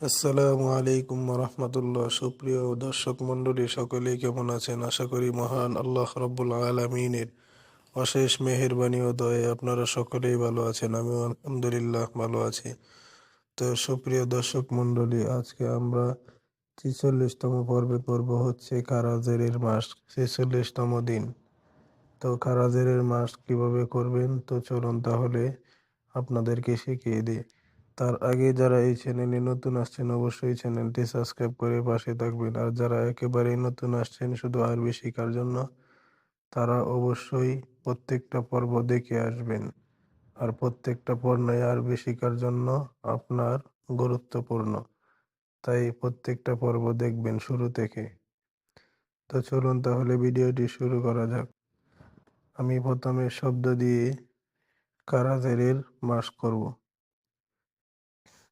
আসসালামু আলাইকুম রহমতুল্লাহ। সুপ্রিয় দর্শক মণ্ডলী, সকলেই কেমন আছেন? আশা করি মহান আল্লাহ রব্বুল আলমিনের অশেষ মেহেরবানি ও দয়ে আপনারা সকলেই ভালো আছেন আমি আলহামদুলিল্লাহ ভালো আছি। তো সুপ্রিয় দর্শক মণ্ডলী, আজকে আমরা ছেচল্লিশতম পর্বে পর্ব হচ্ছে কারাজেরের মাস, ছেচল্লিশতম দিন। তো কারাজেরের মাস কীভাবে করবেন? তো চলুন তাহলে আপনাদেরকে শিখিয়ে দিই। তার আগে যারা এই চ্যানেলে নতুন আসছেন, অবশ্যই চ্যানেলটি সাবস্ক্রাইব করে পাশে থাকবেন। আর যারা একেবারেই নতুন আসছেন, শুধু আরবি শেখার জন্য, তারা অবশ্যই প্রত্যেকটা পর্ব দেখে আসবেন। আর প্রত্যেকটা পর্ণয় আরবি শেখার জন্য আপনার গুরুত্বপূর্ণ। তাই প্রত্যেকটা পর্ব দেখবেন শুরু থেকে। তো চলুন তাহলে ভিডিওটি শুরু করা যাক। আমি প্রথমে শব্দ দিয়ে কারাজেরের মাস করব।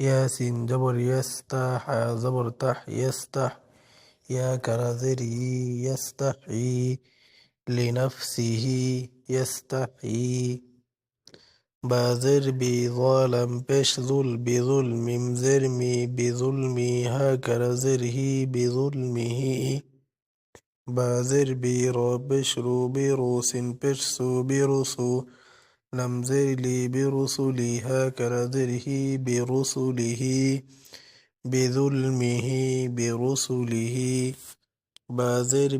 ياسين جبر يستح زبر تح يستح يا كرذري يستحي لنفسه يستحي. بازر بظالم بش ظل بظلم زرمي بظلمي. هكذا زره بظلمه بازر برو بشرو بروس بشسو برسو لم نمذله برسله كنذره برسله بظلمه برسله. باذر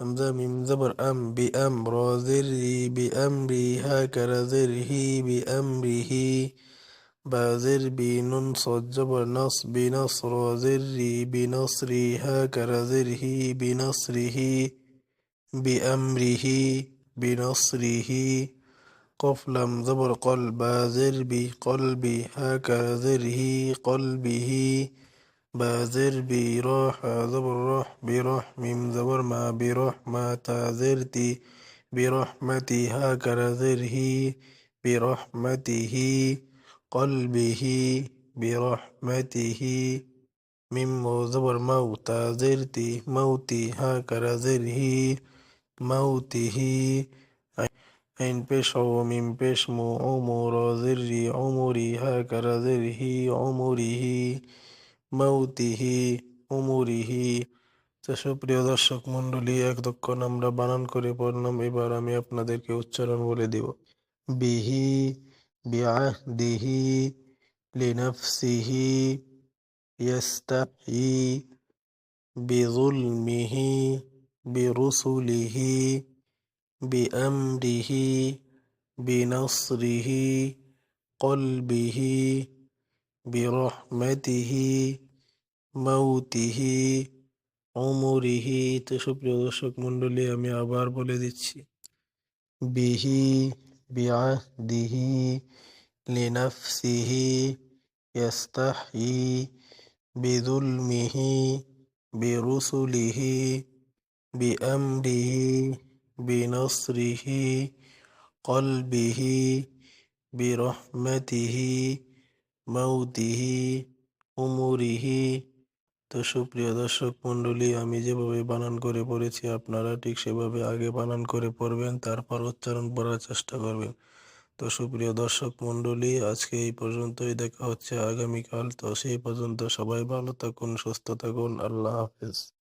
همزة ميم زبر أم بأمر ذري بأمري هكنذره بأمره. باذر بي صد جبر نص بنصر ذري بنصري هكنذره بنصره. بأمره بنصره. قف لم زبر قلب زر بقلبي هكذا زره قلبه بازر براح زبر راح براح ميم زبر ما براح ما تازرتي برحمتي. هكذا زره برحمته قلبه برحمته. ميم زبر موت زرتي موتي. هكذا زره موته عين بش أو ميم بش مو عمر زري عمري هكذا زره عمره মৌতিহি উমুরিহি তো সুপ্রিয় দর্শক মন্ডলী একদক্ষণ আমরা বানান করে পড়লাম এবার আমি আপনাদেরকে উচ্চারণ বলে দিব বিহি বিআহদিহি লিনাফসিহি ইয়াস্তাহি বিযুলমিহি বিরুসুলিহি বিআমরিহি বিনসরিহি কলবিহি বিরহমাতিহি মাউতিহি অমরিহি তো সুপ্রিয় দর্শক মণ্ডলী, আমি আবার বলে দিচ্ছি। বিহি, বিআহদিহি, লিনাফসিহি ইয়াস্তাহি বিযুলমিহি, বিরুসুলিহি, বিআমরিহি বিনসরিহি কলবিহি বিরহমাতিহি মাউতিহি উমুরিহি তো সুপ্রিয় দর্শক মণ্ডলী, আমি যেভাবে বানান করে পড়েছি, আপনারা ঠিক সেভাবে আগে বানান করে পড়বেন, তারপর উচ্চারণ করার চেষ্টা করবেন। তো সুপ্রিয় দর্শক মণ্ডলী, আজকে এই পর্যন্তই, দেখা হচ্ছে আগামীকাল। তো সেই পর্যন্ত সবাই ভালো থাকুন, সুস্থ থাকুন, আল্লাহ হাফেজ।